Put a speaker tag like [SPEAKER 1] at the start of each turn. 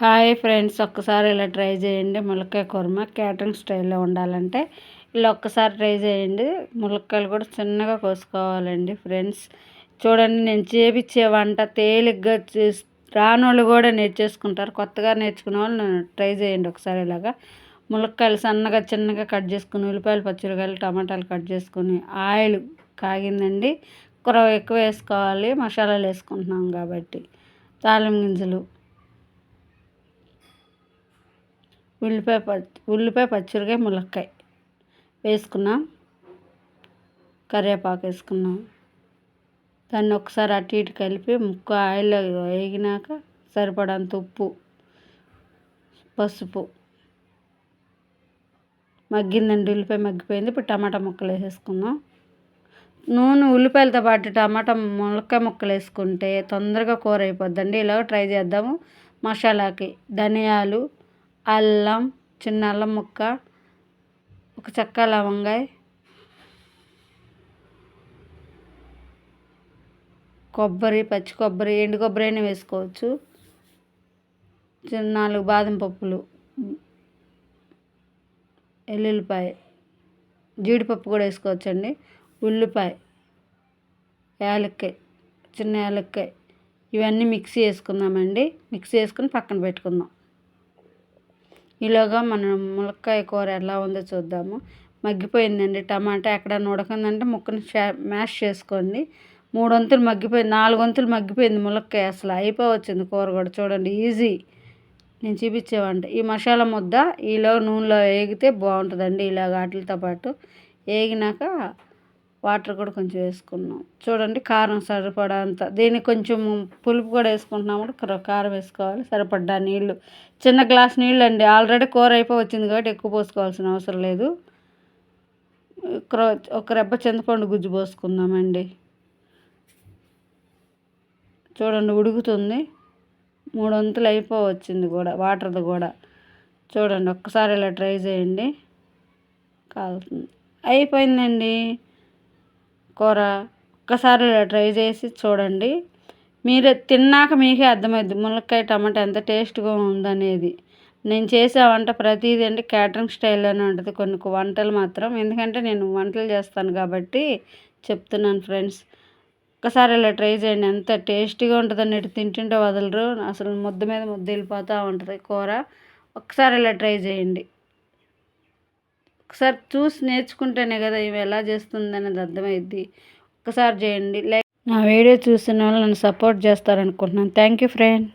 [SPEAKER 1] Hi friends ఒక్కసారి ఇలా try చేయండి. ములక్కాయ కుర్మ క్యాటరింగ్ స్టైల్లో ఉండాలంటే ఇలా ఒక్కసారి ట్రై చేయండి. ములక్కాయలు కూడా చిన్నగా కోసుకోవాలండి ఫ్రెండ్స్. చూడండి నేను చేపించే వంట తేలిగ్గా రానోళ్ళు కూడా నేర్చేసుకుంటారు. కొత్తగా నేర్చుకునే వాళ్ళు ట్రై చేయండి ఒకసారి ఇలాగా. ములక్కాయలు సన్నగా చిన్నగా కట్ చేసుకుని ఉల్లిపాయలు పచ్చిమిరకాయలు టమాటాలు కట్ చేసుకుని ఆయిల్ కాగిందండి. కూర ఎక్కువ వేసుకోవాలి. మసాలాలు వేసుకుంటున్నాం కాబట్టి. తాలిం గింజలు. ఉల్లిపాయ పచ్చి ఉల్లిపాయ పచ్చిమిరకాయ ములక్కాయ వేసుకున్నాం. కరివేపాకు వేసుకున్నాం. దాన్ని ఒకసారి అటు ఇటు కలిపి ముక్క ఆయిల్ వేగినాక సరిపడంత ఉప్పు పసుపు మగ్గిందండి. ఉల్లిపాయ మగ్గిపోయింది. ఇప్పుడు టమాటా ముక్కలు వేసేసుకుందాం. నూనె ఉల్లిపాయలతో పాటు టమాటా ములక్కాయ ముక్కలు వేసుకుంటే తొందరగా కూర అయిపోద్దండి. ఇలాగ ట్రై చేద్దాము. మసాలాకి ధనియాలు అల్లం చిన్న అల్లం ముక్క ఒక చెక్క లవంగాయ కొబ్బరి పచ్చి కొబ్బరి ఎండు కొబ్బరి అయినా వేసుకోవచ్చు. చిన్న నాలుగు బాదం పప్పులు ఎల్లుల్లిపాయ జీడిపప్పు కూడా వేసుకోవచ్చండి. ఉల్లిపాయ యాలక్కాయ చిన్న యాలక్కాయ ఇవన్నీ మిక్సీ వేసుకుందామండి. మిక్సీ వేసుకుని పక్కన పెట్టుకుందాం. ఈలోగా మనం ములక్కాయ కూర ఎలా ఉందో చూద్దాము. మగ్గిపోయిందండి టమాటా. ఎక్కడ ఉడకందంటే ముక్కని మ్యాష్ చేసుకోండి. మూడు వంతులు మగ్గిపోయింది నాలుగు వంతులు మగ్గిపోయింది ములక్కాయ అసలు. అయిపోవచ్చింది కూర కూడా. చూడండి ఈజీ. నేను చూపించేవంట. ఈ మసాలా ముద్ద ఈలో నూనెలో వేగితే బాగుంటుందండి. ఇలాగ వాటితో పాటు వేగినాక వాటర్ కూడా కొంచెం వేసుకున్నాం. చూడండి కారం సరిపడా అంత. దీనికి కొంచెం పులుపు కూడా వేసుకుంటున్నాము కారం వేసుకోవాలి. సరిపడ్డా నీళ్ళు. చిన్న గ్లాస్ నీళ్ళు అండి ఆల్రెడీ కూర అయిపోయి వచ్చింది కాబట్టి ఎక్కువ పోసుకోవాల్సిన అవసరం లేదు. ఒక రెబ్బ చింతపండు గుజ్జు పోసుకుందామండి. చూడండి ఉడుకుతుంది. మూడు వంతులు అయిపోవచ్చింది కూడా వాటర్ది కూడా. చూడండి ఒక్కసారి ఇలా ట్రై చేయండి. కాలుతుంది. అయిపోయిందండి. కూర ఒక్కసారి ట్రై చేసి చూడండి. మీరు తిన్నాక మీకే అర్థమైద్ది. మునక్కాయ టమాటా ఎంత టేస్ట్గా ఉందనేది. నేను చేసే వంట ప్రతిదీ అంటే క్యాటరింగ్ స్టైల్లోనే ఉంటుంది. కొన్ని వంటలు మాత్రం. ఎందుకంటే నేను వంటలు చేస్తాను కాబట్టి చెప్తున్నాను ఫ్రెండ్స్. ఒక్కసారి ఇలా ట్రై చేయండి. ఎంత టేస్టీగా ఉంటుందని తింటుంటే వదలరు. అసలు ముద్ద మీద ముద్ద వెళ్ళిపోతూ ఉంటుంది కూర. ఒకసారి ఇలా ట్రై చేయండి. ఒకసారి చూసి నేర్చుకుంటేనే కదా ఇవి ఎలా చేస్తుంది అనేది అర్థమైద్ది. ఒకసారి చేయండి. లైక్ నా వీడియో చూసిన వాళ్ళు నన్ను సపోర్ట్ చేస్తారనుకుంటున్నాను. Thank you friend.